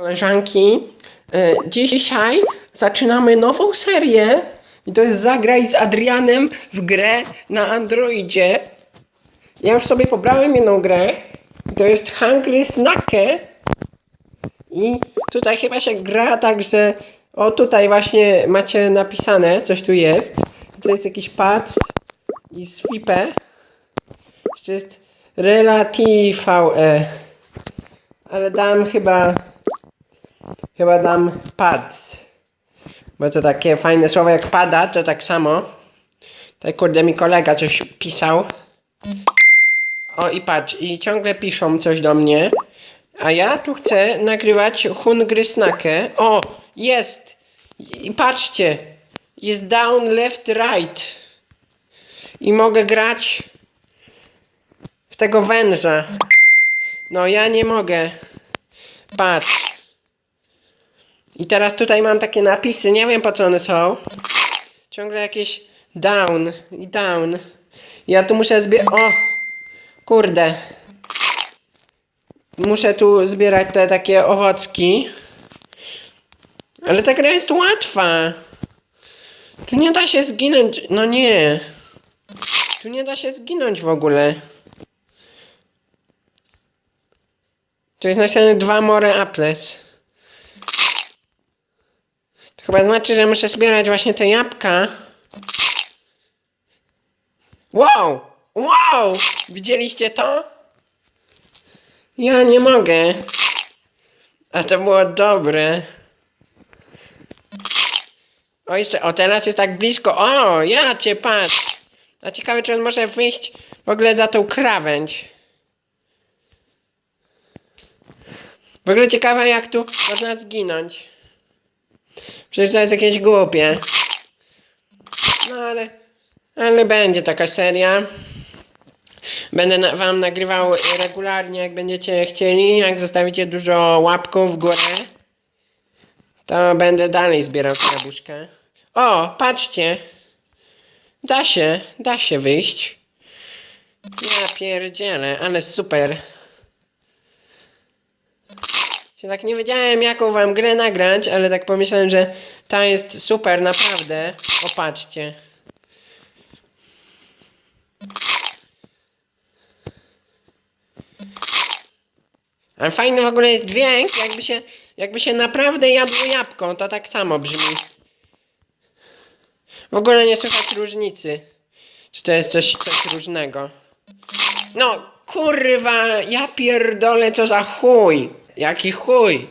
Koleżanki, e, dzisiaj zaczynamy nową serię i to jest Zagraj z Adrianem w grę na Androidzie. Ja już sobie pobrałem jedną grę to jest Hungry Snackę i tutaj chyba się gra tak, że o tutaj właśnie macie napisane, coś tu jest. To jest jakiś pads i swipe. Jeszcze jest Relative, ale dam chyba Chyba dam pads. Bo to takie fajne słowo jak pada, to tak samo. Tutaj kurde mi kolega coś pisał. O i patrz, i ciągle piszą coś do mnie. A ja tu chcę nagrywać hungry snackę. O, jest! I patrzcie, jest down, left, right. I mogę grać w tego węża. No ja nie mogę. Patrz. I teraz tutaj mam takie napisy, nie wiem po co one są. Ciągle jakieś down i down. Ja tu muszę zbierać. O! Kurde. Muszę tu zbierać te takie owocki. Ale ta gra jest łatwa. Tu nie da się zginąć. No nie. Tu nie da się zginąć w ogóle. Tu jest napisane dwa more apples. To chyba znaczy, że muszę zbierać właśnie te jabłka. Wow! Wow! Widzieliście to? Ja nie mogę. A to było dobre. O jeszcze, o teraz jest tak blisko. O, ja cię patrz. A ciekawe, czy on może wyjść w ogóle za tą krawędź. W ogóle ciekawe, jak tu można zginąć. Przecież to jest jakieś głupie. No ale, ale będzie taka seria. Będę na, wam nagrywał regularnie, jak będziecie chcieli. Jak zostawicie dużo łapków w górę, to będę dalej zbierał jabłuszka. O, patrzcie. Da się, da się wyjść. Ja pierdzielę, ale super. Się tak nie wiedziałem jaką wam grę nagrać, ale tak pomyślałem, że ta jest super, naprawdę. Opatrzcie. Ale fajny w ogóle jest dźwięk, jakby się, jakby się naprawdę jadło jabłko, to tak samo brzmi. W ogóle nie słychać różnicy. Czy to jest coś, coś różnego? No, kurwa, ja pierdolę, co za chuj. Jaki chuj.